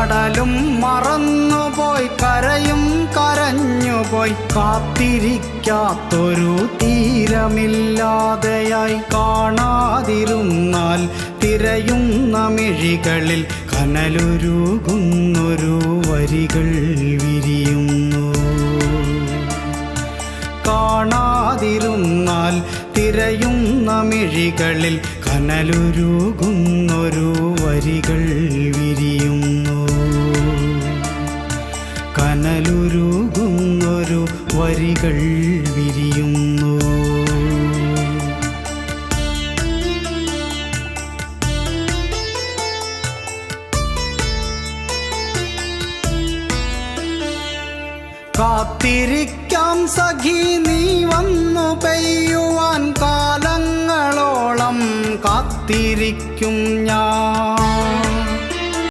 കടലും മറന്നുപോയി കരയും കരഞ്ഞു കരഞ്ഞുപോയി. കാത്തിരിക്കാത്തൊരു തീരമില്ലാതെയായി കാണാതിരുന്നാൽ തിരയുന്ന മിഴികളിൽ കനലൊരുകുന്നൊരു വരികൾ വിരിയുന്നു. കാണാതിരുന്നാൽ തിരയുന്ന മിഴികളിൽ കനലൊരുകുന്നൊരു വരികൾ കനലുരുകുന്നൊരു വരികൾ വിരിയുന്നു. കാത്തിരിക്കാം സഖി നീ വന്നു പെയ്യുവാൻ കാലങ്ങളോളം കാത്തിരിക്കും ഞാൻ.